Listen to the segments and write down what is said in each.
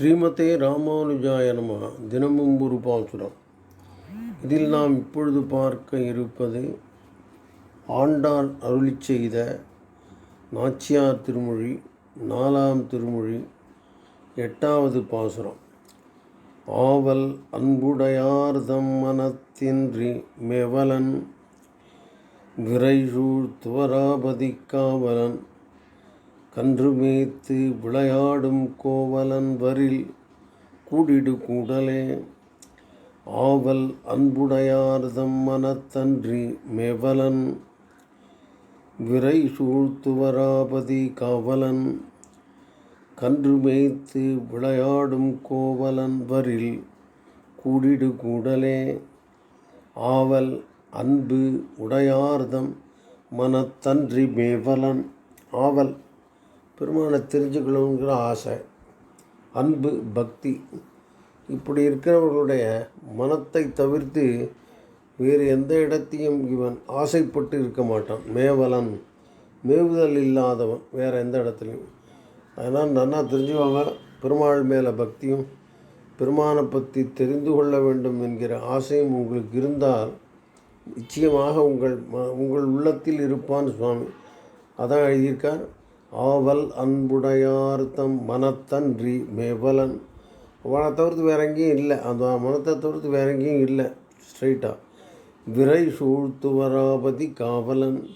ஸ்ரீமதே ராமானுஜாய நம. தினமும் ஒரு பாசுரம். இதில் நாம் இப்பொழுது பார்க்க இருப்பது ஆண்டாள் அருளி செய்த நாச்சியார் திருமொழி நாலாம் திருமொழி எட்டாவது பாசுரம். ஆவல் அன்புடையார்தம் மனத்தின்றி மெவலன் விரைசூழ் துவராபதி காவலன் கன்று மேய்த்து விளையாடும் கோவலன் வரில் கூடிடு கூடலே. ஆவல் அன்புடையார்தம் மனத்தன்றி மேவலன் விரை சூழ்த்துவராபதி காவலன். கன்று மேய்த்து விளையாடும் கோவலன் வரில் கூடிடு கூடலே. ஆவல் அன்பு உடையார்தம் மனத்தன்றி மேவலன் ஆவல் பெருமானை தெரிஞ்சுக்கணுங்கிற ஆசை அன்பு பக்தி. இப்படி இருக்கிறவர்களுடைய மனத்தை தவிர்த்து வேறு எந்த இடத்தையும் இவன் ஆசைப்பட்டு இருக்க மாட்டான். மேவலன் மேவுதல் இல்லாதவன் வேறு எந்த இடத்துலையும் அதனால் நன்னா தெரிஞ்சுவாங்க. பெருமாள் மேலே பக்தியும் பெருமானை பற்றி தெரிந்து கொள்ள வேண்டும் என்கிற ஆசையும் உங்களுக்கு இருந்தால் நிச்சயமாக உங்கள் ம உங்கள் உள்ளத்தில் இருப்பான் சுவாமி. அதான் எழுதியிருக்கார். ஆவல் அன்புடையார்த்தம் மனத்தன்றி மேவலன். அவனை தவிர்த்து வேற எங்கேயும் இல்லை. அந்த மனத்தை தவிர்த்து வேற எங்கேயும் இல்லை. ஸ்ட்ரைட்டாக விரை சூழ்த்துவராபதி காவலன்.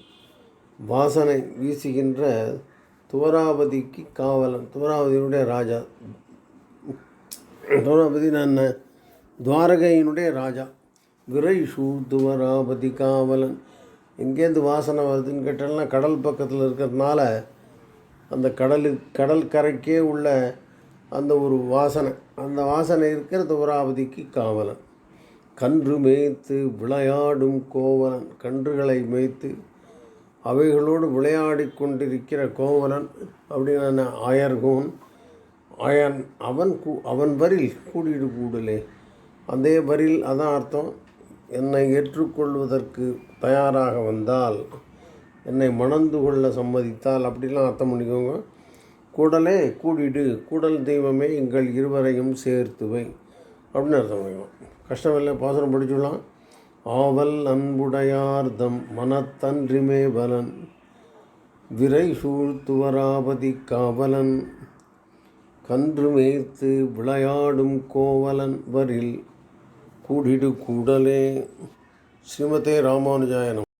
வாசனை வீசுகின்ற துவராபதிக்கு காவலன். துவராபதியினுடைய ராஜா. துவராபதி நான் துவாரகையினுடைய ராஜா. விரை சூழ்த்துவராபதி காவலன். எங்கேருந்து வாசனை வருதுன்னு கேட்டால்னா கடல் பக்கத்தில் இருக்கிறதுனால அந்த கடலு கடல் கரைக்கே உள்ள அந்த ஒரு வாசனை அந்த வாசனை இருக்கிற துவராவதிக்கு காவலன். கன்று மேய்த்து விளையாடும் கோவலன் கன்றுகளை மேய்த்து அவைகளோடு விளையாடி கொண்டிருக்கிற கோவலன் அப்படின்னு ஆயர்கோன் ஆயன் அவன் கூ அவன் வரில் கூடிடு கூடலே. அதே வரில் அதான் அர்த்தம் என்னை ஏற்றுக்கொள்வதற்கு தயாராக வந்தால் என்னை மணந்து கொள்ள சம்மதித்தால் அப்படிலாம் அர்த்தம் பண்ணிக்கோங்க. கூடலே கூடிடு கூடல் தெய்வமே எங்கள் இருவரையும் சேர்த்துவை. அப்படின்னு அர்த்தம் பண்ணிக்கலாம் கஷ்டம் இல்லை பாசனம் படிச்சுடலாம். ஆவல் அன்புடையார்தம் மனத்தன்றிமே பலன். விரை சூழ்த்துவராபதி காவலன். கன்று மேய்த்து விளையாடும் கோவலன் வரில் கூடிடு கூடலே. ஸ்ரீமதே ராமானுஜாயனம்.